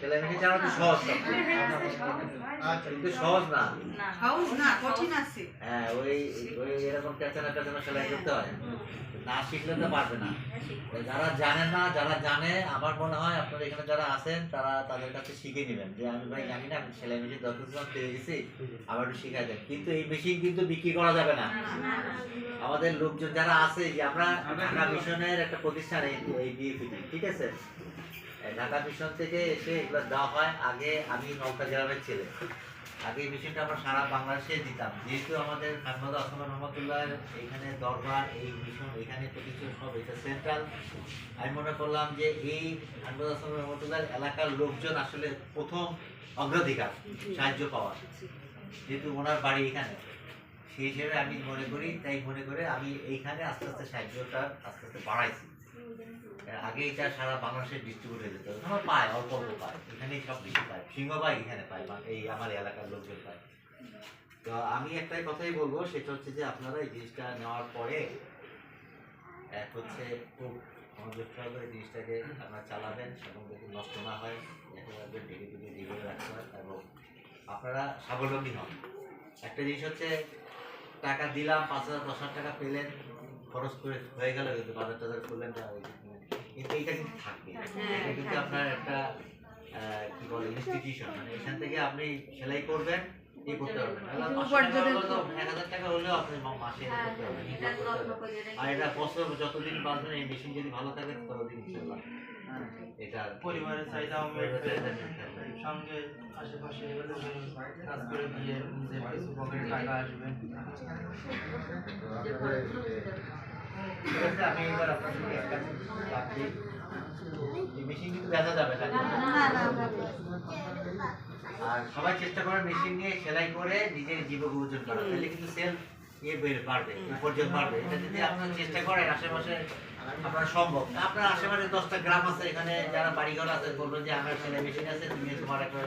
সেলাই মেশিন চালানো তো সহজ আচ্ছা কিন্তু সহজ না। হাউস না কঠিন আছে। হ্যাঁ ওই ওই এরকম পেঁচানো পেঁচানো সেলাই করতে হয়। না শিখলে তো পারবে না। যারা জানে না যারা জানে আমার মনে হয় আপনারা এখানে যারা আছেন তারা তাদের কাছে শিখে নেবেন। যে আমি ভাই জানি না আমি সেলাই মেশিন যথেষ্ট পেয়ে গেছি আবার একটু শিখাই যায় কিন্তু এই মেশিন কিন্তু বিক্রি করা যাবে না। আমাদের লোকজন যারা আছে যে আমরা ঢাকা মিশনের একটা প্রতিষ্ঠান এই ঠিক আছে? ঢাকা মিশন থেকে এসে এগুলো দেওয়া হয়। আগে আমি নৌকা গ্রামের ছেলে। আগে এই মেশিনটা আমরা সারা বাংলাদেশে দিতাম। যেহেতু আমাদের খানবাদ আসমান রহমতুল্লাহ এখানে দরবার, এই মিশন, এখানে প্রতিষ্ঠান সব, এটা সেন্ট্রাল আমি মনে করলাম যে এই খানবাদ আসমান রহমতুল্লাহ এলাকার লোকজন আসলে প্রথম অগ্রাধিকার, সাহায্য পাওয়া যেহেতু ওনার বাড়ি এখানে। সেই হিসেবে আমি মনে করি, তাই মনে করে আমি এইখানে আস্তে আস্তে সাহায্যটা আস্তে আস্তে বাড়াইছি। আগে এটা সারা বাংলাদেশে ডিস্ট্রিবিউট হয়ে যেত। আমার পায়, অল্প অল্প পায়। এখানেই সব বেশি পায়। সিংহবাই এখানে পায় এই আমার এলাকার লোকজন পায়। তো আমি একটাই কথাই বলব, সেটা হচ্ছে যে আপনারা এই জিনিসটা নেওয়ার পরে, এক হচ্ছে খুব মনোযোগ সহকারে জিনিসটাকে আপনারা চালাবেন, এবং যাতে নষ্ট না হয়, একেবারে ঢেকে ঢেকে দিয়ে রাখতে হয়, এবং আপনারা স্বাবলম্বী হন। একটা জিনিস হচ্ছে, টাকা দিলাম, পাঁচ হাজার, দশ হাজার টাকা পেলেন খরচ করে হয়ে গেল কিন্তু বাজার টাজার করলেন না ওই কিন্তু এইটা কিন্তু থাকবে। এটা কিন্তু আপনার একটা কি বলে ইনস্টিটিউশন মানে এখান থেকে আপনি সেলাই করবেন করতে পারবেন এক হাজার টাকা হলেও আপনি মাসে করতে পারবেন। আর এটা বছর যতদিন বাঁচবেন এই মেশিন যদি ভালো থাকে ততদিন ইনশাল্লাহ এটা পরিবারের চাহিদা মেটাতে সঙ্গে আশেপাশে কাজ করে দিয়ে নিজের কিছু পকেটে টাকা আসবে। ঠিক আছে আমি এবার আপনার সঙ্গে একটা রাখছি মেশিন কিন্তু বেচা যাবে না? আর সবাই চেষ্টা করে মেশিন নিয়ে সেলাই করে নিজের জীবক অর্জন করা তাহলে কিন্তু সেল ইয়ে বেড়ে বাড়বে উপার্জন বাড়বে। এটা যদি আপনারা চেষ্টা করেন আশেপাশে আপনার সম্ভব। আপনার আশেপাশে দশটা গ্রাম আছে এখানে যারা বাড়িঘর আছে বলবেন যে আমার ছেলে মেশিন আছে তুমি তোমার একটা